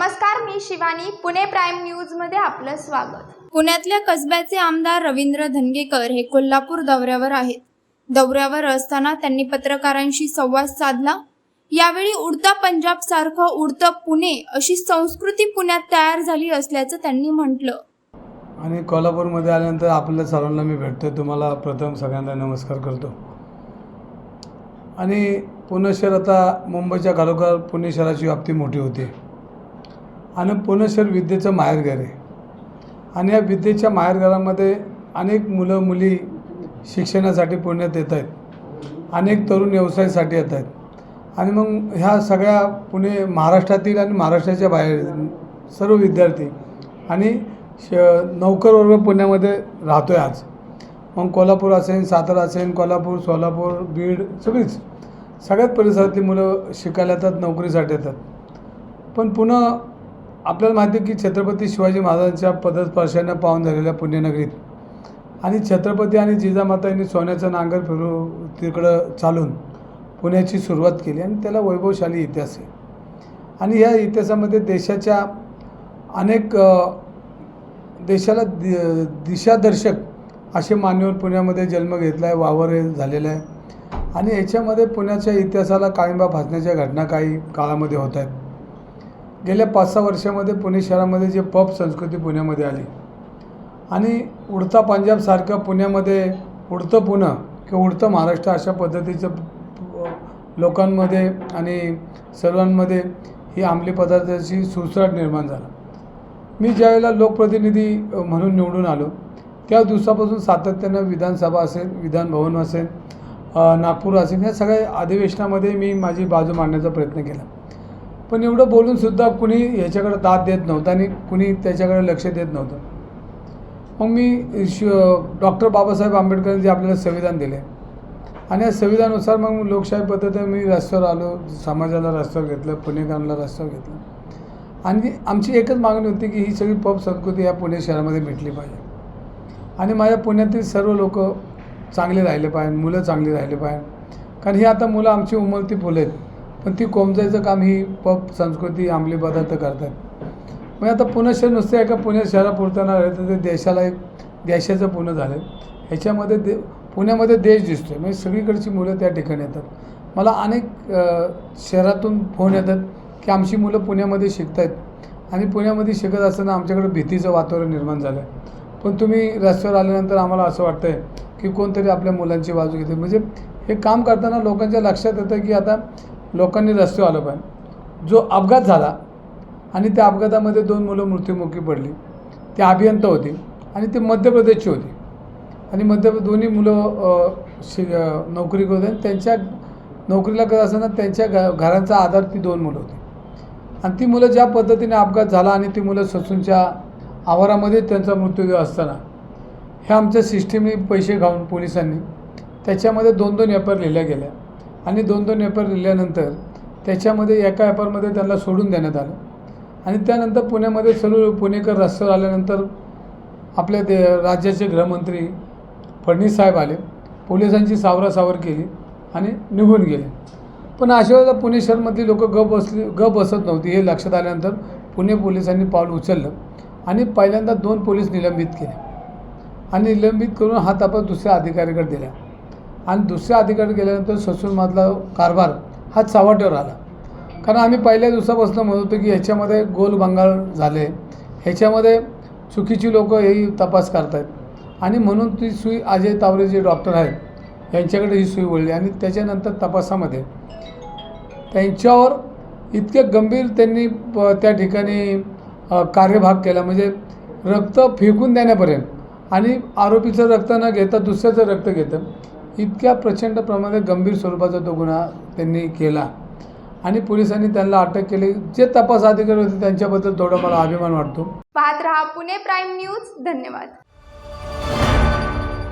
नमस्कार मी शिवानी. पुणे प्राईम न्यूजमध्ये आपलं स्वागत. पुण्यातल्या कसब्याचे आमदार रवींद्र धनगेकर हे कोल्हापूर दौऱ्यावर आहेत. दौऱ्यावर असताना त्यांनी पत्रकारांशी संवाद साधला. यावेळी उडता पंजाब सारखं उडतं पुणे अशी संस्कृती पुण्यात तयार झाली असल्याचं त्यांनी म्हटलं. आणि कोल्हापूरमध्ये आल्यानंतर आपल्या सर्वांना मी भेटतो तुम्हाला प्रथम सगळ्यांना नमस्कार करतो. आणि पुणे शहर आता मुंबईच्या खालोखाल पुणे शहराची व्याप्ती मोठी होते. आणि पुणे शहर विद्येचं माहेरघर आहे. आणि या विद्येच्या माहेरघरामध्ये अनेक मुलं मुली शिक्षणासाठी पुण्यात येत आहेत. अनेक तरुण व्यवसायासाठी येत आहेत. आणि मग ह्या सगळ्या पुणे महाराष्ट्रातील आणि महाराष्ट्राच्या बाहेर सर्व विद्यार्थी आणि श नौकर वर्ग पुण्यामध्ये राहतो आहे आज. मग कोल्हापूर असेल सातारा असेल कोल्हापूर सोलापूर बीड सगळीच. सगळ्याच परिसरातली मुलं शिकायला येतात नोकरीसाठी येतात. पण पुन्हा आपल्याला माहिती आहे की छत्रपती शिवाजी महाराजांच्या पदस्पर्शाने पाहून झालेल्या पुण्यनगरीत. आणि छत्रपती आणि जिजामाता यांनी सोन्याचं नांगर फिरू तिकडं चालून पुण्याची सुरुवात केली आणि त्याला वैभवशाली इतिहास आहे. आणि या इतिहासामध्ये देशाच्या अनेक देशाला दि दिशादर्शक असे मान्यवर पुण्यामध्ये जन्म घेतला आहे वावर झालेला आहे. आणि याच्यामध्ये पुण्याच्या इतिहासाला काळिंबा भासण्याच्या घटना काही काळामध्ये होत आहेत. गेल्या पाच सहा वर्षामध्ये पुणे शहरामध्ये जे पब संस्कृती पुण्यामध्ये आली. आणि उडता पंजाबसारखं पुण्यामध्ये उडतं पुणं किंवा उडतं महाराष्ट्र अशा पद्धतीचं लोकांमध्ये आणि सर्वांमध्ये ही अंमली पदार्थाची सुसराट निर्माण झाला. मी ज्यावेळेला लोकप्रतिनिधी म्हणून निवडून आलो त्या दिवसापासून सातत्यानं विधानसभा असेल विधानभवन असेल नागपूर असेल या सगळ्या अधिवेशनामध्ये मी माझी बाजू मांडण्याचा प्रयत्न केला. पण एवढं बोलूनसुद्धा कुणी ह्याच्याकडे दाद देत नव्हतं आणि कुणी त्याच्याकडे लक्ष देत नव्हतं. मग मी श डॉक्टर बाबासाहेब आंबेडकरांनी जे आपल्याला संविधान दिले. आणि या संविधानानुसार मग लोकशाही पद्धतीने मी रस्त्यावर आलो समाजाला रस्त्यावर घेतलं पुणेकरांना रस्त्यावर घेतलं. आणि आमची एकच मागणी होती की ही सगळी पब संस्कृती या पुणे शहरामध्ये मिटली पाहिजे. आणि माझ्या पुण्यातील सर्व लोक चांगले राहिले पाहिजे मुलं चांगली राहिले पाहिजे. कारण ही आता मुलं आमची उमलती फुलं आहेत पण ती कोमजायचं काम ही पब संस्कृती अंमली पदार्थ करतात. मग आता पुणे शहर नुसतं एका पुणे शहरापुरतं न राहिलं तर ते देशाला एक देशाचं पुणे झालं. ह्याच्यामध्ये दे पुण्यामध्ये देश दिसतो आहे म्हणजे सगळीकडची मुलं त्या ठिकाणी येतात. मला अनेक शहरातून फोन येतात की आमची मुलं पुण्यामध्ये शिकत आहेत आणि पुण्यामध्ये शिकत असताना आमच्याकडे भीतीचं वातावरण निर्माण झालं आहे पण तुम्ही रस्त्यावर आल्यानंतर आम्हाला असं वाटतं आहे की कोणतरी आपल्या मुलांची बाजू घेते म्हणजे हे काम करताना लोकांच्या लक्षात येतं की आता लोकांनी रस्त्यावर आलं पाहिजे जो अपघात झाला आणि त्या अपघातामध्ये दोन मुलं मृत्युमुखी पडली. ते अभियंता होती आणि ते मध्य प्रदेशची होती. आणि मध्य दोन्ही मुलं शि नोकरी करत होते. त्यांच्या नोकरीला करत असताना त्यांच्या घ घरांचा आधार ती दोन मुलं होती. आणि ती मुलं ज्या पद्धतीने अपघात झाला आणि ती मुलं ससूनच्या आवारामध्ये त्यांचा मृत्यूदेह असताना ह्या आमच्या सिस्टीमने पैसे घाऊन पोलिसांनी त्याच्यामध्ये दोन दोन एफ आर लिहिल्या गेल्या. आणि दोन दोन एफ लिहिल्यानंतर त्याच्यामध्ये एका एफ त्यांना सोडून देण्यात आलं. आणि त्यानंतर पुण्यामध्ये सर्व पुणेकर रस्त्यावर आल्यानंतर आपल्या दे राज्याचे गृहमंत्री फडणवीस साहेब आले. पोलिसांची सावरासावर केली आणि निघून गेले. पण अशा वेळेला पुणे शहरमधली लोक ग बसली ग बसत नव्हती. हे लक्षात आल्यानंतर पुणे पोलिसांनी पाऊल उचललं आणि पहिल्यांदा दोन पोलीस निलंबित केले. आणि निलंबित करून हा तपास दुसऱ्या अधिकाऱ्याकडे दिला आणि दुसऱ्या अधिकाऱ्याकडे गेल्यानंतर ससूनमधला कारभार हा चव्हाट्यावर आला. कारण आम्ही पहिल्या दिवसापासून म्हणत होतो की ह्याच्यामध्ये गोल बंगाल झाले. ह्याच्यामध्ये चुकीची लोक हे तपास करतायत. आणि म्हणून ती सुई अजय तावरे जे डॉक्टर आहेत यांच्याकडे ही सुई वळली आणि त्याच्यानंतर तपासामध्ये त्यांच्यावर इतके गंभीर त्यांनी त्या ठिकाणी कार्यभाग केला. म्हणजे रक्त फेकून देण्यापर्यंत. आणि आरोपीचं रक्त न घेता दुसऱ्याचं रक्त घेतं. इतक्या प्रचंड प्रमाणात गंभीर स्वरूपाचा तो गुन्हा त्यांनी केला. आणि पोलिसांनी त्यांना अटक केली. जे तपास अधिकारी होते त्यांच्याबद्दल थोडा मला अभिमान वाटतो. पाहत रहा पुणे प्राईम न्यूज. धन्यवाद.